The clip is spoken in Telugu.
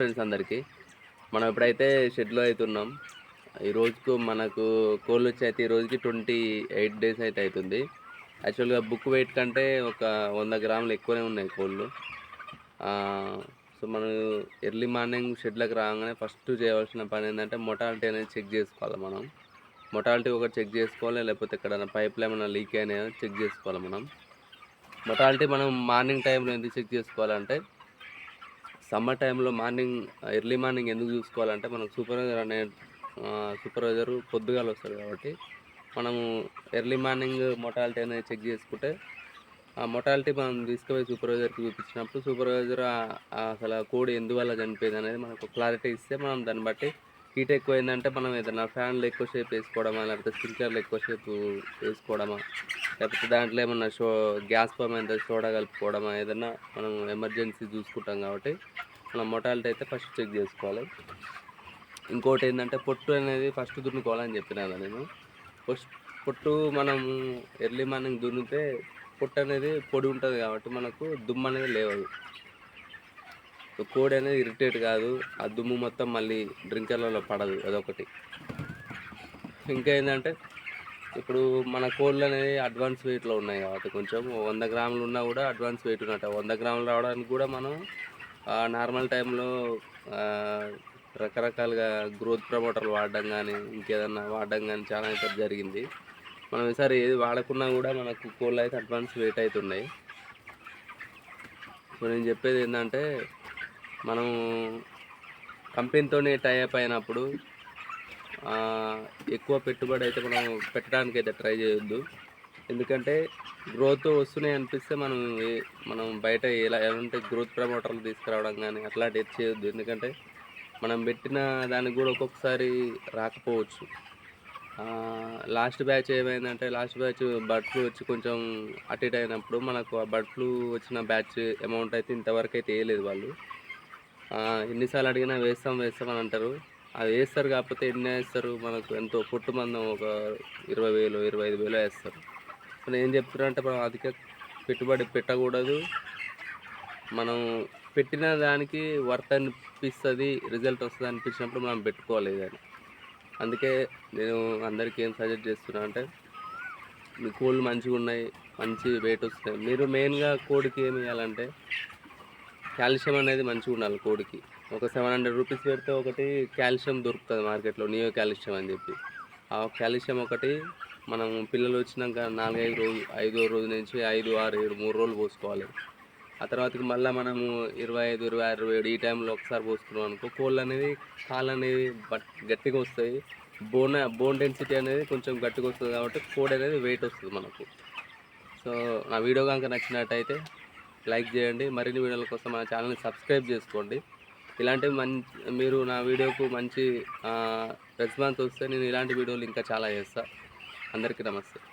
ఫ్రెండ్స్ అందరికీ. మనం ఎప్పుడైతే షెడ్లో అయితే ఉన్నాం ఈ రోజుకు మనకు కోళ్ళు వచ్చి అయితే ఈ రోజుకి ట్వంటీ ఎయిట్ డేస్ అయితే అవుతుంది యాక్చువల్గా బుక్ వెయిట్ కంటే ఒక వంద గ్రాములు ఎక్కువనే ఉన్నాయి కోళ్ళు. సో మనం ఎర్లీ మార్నింగ్ షెడ్లకు రాగానే ఫస్ట్ చేయవలసిన పని ఏంటంటే మొటాలిటీ అనేది చెక్ చేసుకోవాలి మనం. మొటాలిటీ ఒకటి చెక్ చేసుకోవాలి లేకపోతే ఎక్కడైనా పైప్లు ఏమైనా లీక్ అయినాయో చెక్ చేసుకోవాలి మనం. మొటాలిటీ మనం మార్నింగ్ టైంలో ఎందుకు చెక్ చేసుకోవాలంటే సమ్మర్ టైంలో మార్నింగ్ ఎర్లీ మార్నింగ్ ఎందుకు చూసుకోవాలంటే మనం సూపర్వైజర్ అనే సూపర్వైజరు పొద్దుగాల వస్తాడు కాబట్టి మనము ఎర్లీ మార్నింగ్ మొటాలిటీ అనేది చెక్ చేసుకుంటే ఆ మొటాలిటీ మనం తీసుకుపోయి సూపర్వైజర్కి చూపించినప్పుడు సూపర్వైజర్ అసలు కోడి ఎందువల్ల చనిపోయింది అనేది మనకు క్లారిటీ ఇస్తే మనం దాన్ని బట్టి హీట్ ఎక్కువైందంటే మనం ఏదైనా ఫ్యాన్లు ఎక్కువ సేపు వేసుకోవడమా లేకపోతే స్ప్రింక్లర్లు ఎక్కువసేపు వేసుకోవడమా లేకపోతే దాంట్లో ఏమన్నా షో గ్యాస్ పమ్ అయితే సోడా కలుపుకోవడం ఏదైనా మనం ఎమర్జెన్సీ చూసుకుంటాం కాబట్టి మనం మొటాలిటీ అయితే ఫస్ట్ చెక్ చేసుకోవాలి. ఇంకోటి ఏంటంటే పొట్టు అనేది ఫస్ట్ దున్నుకోవాలని చెప్పినా కదా నేను. ఫస్ట్ పొట్టు మనం ఎర్లీ మార్నింగ్ దున్నితే పొట్టు అనేది పొడి ఉంటుంది కాబట్టి మనకు దుమ్ము అనేది లేవదు. కోడి అనేది ఇరిటేట్ కాదు ఆ దుమ్ము మొత్తం మళ్ళీ డ్రింకర్లలో పడదు అదొకటి. ఇంకా ఏంటంటే ఇప్పుడు మన కోళ్ళు అనేది అడ్వాన్స్ వెయిట్లో ఉన్నాయి కాబట్టి కొంచెం వంద గ్రాములు ఉన్నా కూడా అడ్వాన్స్ వెయిట్ ఉన్నట్టు. వంద గ్రాములు రావడానికి కూడా మనం నార్మల్ టైంలో రకరకాలుగా గ్రోత్ ప్రమోటర్లు వాడడం కానీ ఇంకేదన్నా వాడడం కానీ చాలా అయితే జరిగింది. మనం ఈసారి ఏది వాడకున్నా కూడా మనకు కోళ్ళు అయితే అడ్వాన్స్ వెయిట్ అవుతున్నాయి ఇప్పుడు నేను చెప్పేది ఏంటంటే మనం కంపెనీతోనే టైఅప్ అయినప్పుడు ఎక్కువ పెట్టుబడి అయితే మనం పెట్టడానికి అయితే ట్రై చేయొద్దు. ఎందుకంటే గ్రోత్ వస్తున్నాయి అనిపిస్తే మనం మనం బయట ఎలా ఏమంటే గ్రోత్ ప్రమోటర్లు తీసుకురావడం కానీ అట్లాంటివి చేయొద్దు. ఎందుకంటే మనం పెట్టిన దానికి కూడా ఒక్కొక్కసారి రాకపోవచ్చు. లాస్ట్ బ్యాచ్ ఏమైందంటే లాస్ట్ బ్యాచ్ బర్డ్ ఫ్లూ వచ్చి కొంచెం అటు ఇటు అయినప్పుడు మనకు ఆ బర్డ్ ఫ్లూ వచ్చిన బ్యాచ్ అమౌంట్ అయితే ఇంతవరకు అయితే వేయలేదు వాళ్ళు. ఎన్నిసార్లు అడిగినా వేస్తాం వేస్తాం అని అంటారు. అది వేస్తారు కాకపోతే ఎన్ని వేస్తారు? మనకు ఎంతో పొట్టు మందం ఒక ఇరవై వేలు ఇరవై ఐదు వేలు వేస్తారు. మనం ఏం చెప్తున్నారంటే మనం అధిక పెట్టుబడి పెట్టకూడదు. మనం పెట్టిన దానికి వర్త్ అనిపిస్తుంది రిజల్ట్ వస్తుంది అనిపించినప్పుడు మనం పెట్టుకోవాలి అందుకే నేను అందరికీ ఏం సజెస్ట్ చేస్తున్నా అంటే మీ కోళ్ళు మంచిగా ఉన్నాయి మంచి వెయిట్ వస్తాయి మీరు మెయిన్గా కోడికి ఏమి వేయాలంటే కాల్షియం అనేది మంచిగా ఉండాలి కోడికి. ఒక సెవెన్ హండ్రెడ్ రూపీస్ పెడితే ఒకటి కాల్షియం దొరుకుతుంది మార్కెట్లో నియో కాల్షియం అని చెప్పి. ఆ కాల్షియం ఒకటి మనం పిల్లలు వచ్చినాక నాలుగైదు రోజు ఐదో రోజు నుంచి ఐదు ఆరు ఏడు మూడు రోజులు పోసుకోవాలి. ఆ తర్వాతకి మళ్ళీ మనము ఇరవై ఐదు ఇరవై ఆరు ఇరవై ఏడు ఈ టైంలో ఒకసారి పోసుకున్నాం అనుకో కోళ్ళు అనేది కాళ్ళు అనేది బట్ గట్టిగా వస్తాయి. బోన్ బోన్ డెన్సిటీ అనేది కొంచెం గట్టిగా వస్తుంది కాబట్టి కోడి అనేది వెయిట్ వస్తుంది మనకు. సో నా వీడియో కనుక నచ్చినట్టయితే లైక్ చేయండి. మరిన్ని వీడియోల కోసం మన ఛానల్ని సబ్స్క్రైబ్ చేసుకోండి. ఇలాంటివి మంచి మీరు నా వీడియోకు మంచి రెస్పాన్స్ వస్తే నేను ఇలాంటి వీడియోలు ఇంకా చాలా చేస్తాను అందరికీ నమస్తే.